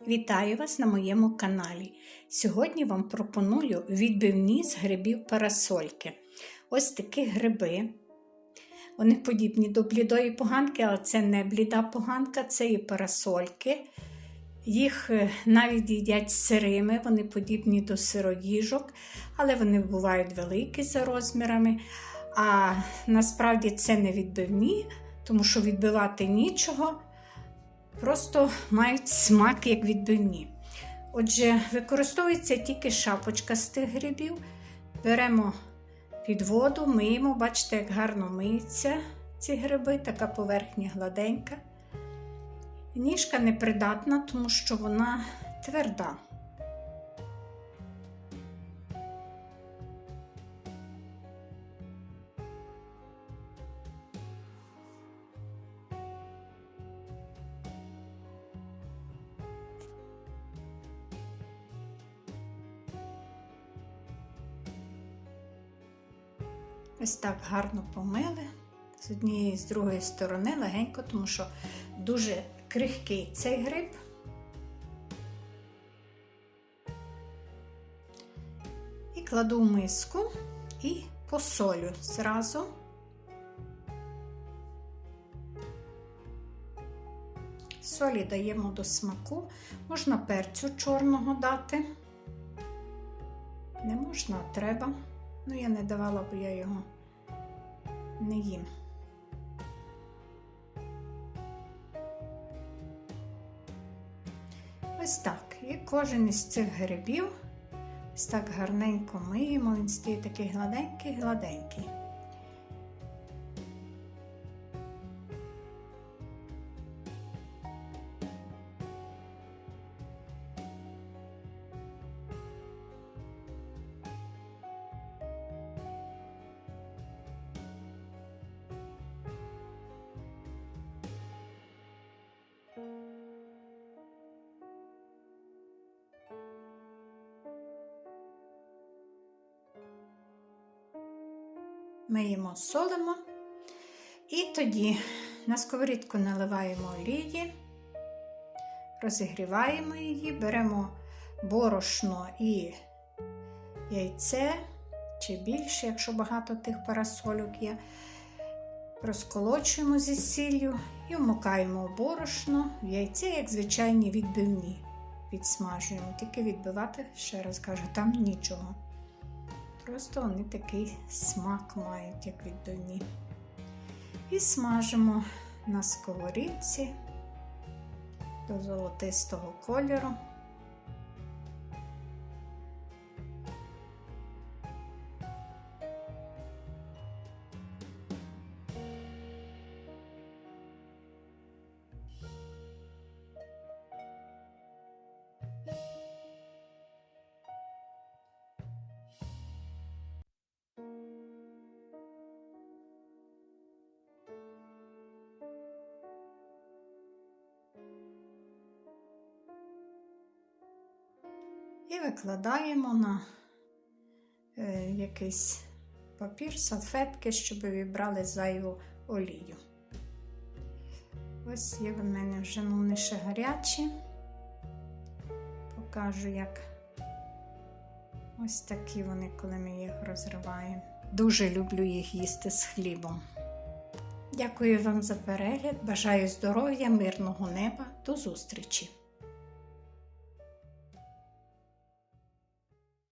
Вітаю вас на моєму каналі. Сьогодні вам пропоную відбивні з грибів парасольки. Ось такі гриби. Вони подібні до блідої поганки, але це не бліда поганка, це і парасольки. Їх е, навіть їдять сирими, вони подібні до сироїжок, але вони бувають великі за розмірами. А насправді це не відбивні, тому що відбивати нічого просто мають смак як відбивні. Отже, використовується тільки шапочка з тих грибів. Беремо під воду, миємо, бачите, як гарно миються ці гриби, така поверхня гладенька. Ніжка непридатна, тому що вона тверда. Ось так гарно помили з однієї і з другої сторони легенько, тому що дуже крихкий цей гриб. І кладу в миску і посолю зразу. Солі даємо до смаку, можна перцю чорного дати. Не можна, а треба. Ну, я не давала, бо я його не їм. Ось так. І кожен із цих грибів ось так гарненько миємо, він стає такий гладенький-гладенький. Миємо, солимо. І тоді на сковорідку наливаємо олії, розігріваємо її, беремо борошно і яйце, чи більше, якщо багато тих парасольок є. Розколочуємо зі сіллю і вмикаємо борошно в яйце, як звичайні відбивні. Підсмажуємо, тільки відбивати, ще раз кажу, там нічого. Просто вони такий смак мають, як від доні. І смажимо на сковорідці до золотистого кольору. І викладаємо на е, якийсь папір, салфетки, щоб вібрали зайву олію. Ось є в мене вже ну, вони ще гарячі. Покажу, як ось такі вони, коли ми їх розриваємо. Дуже люблю їх їсти з хлібом. Дякую вам за перегляд. Бажаю здоров'я, мирного неба. До зустрічі!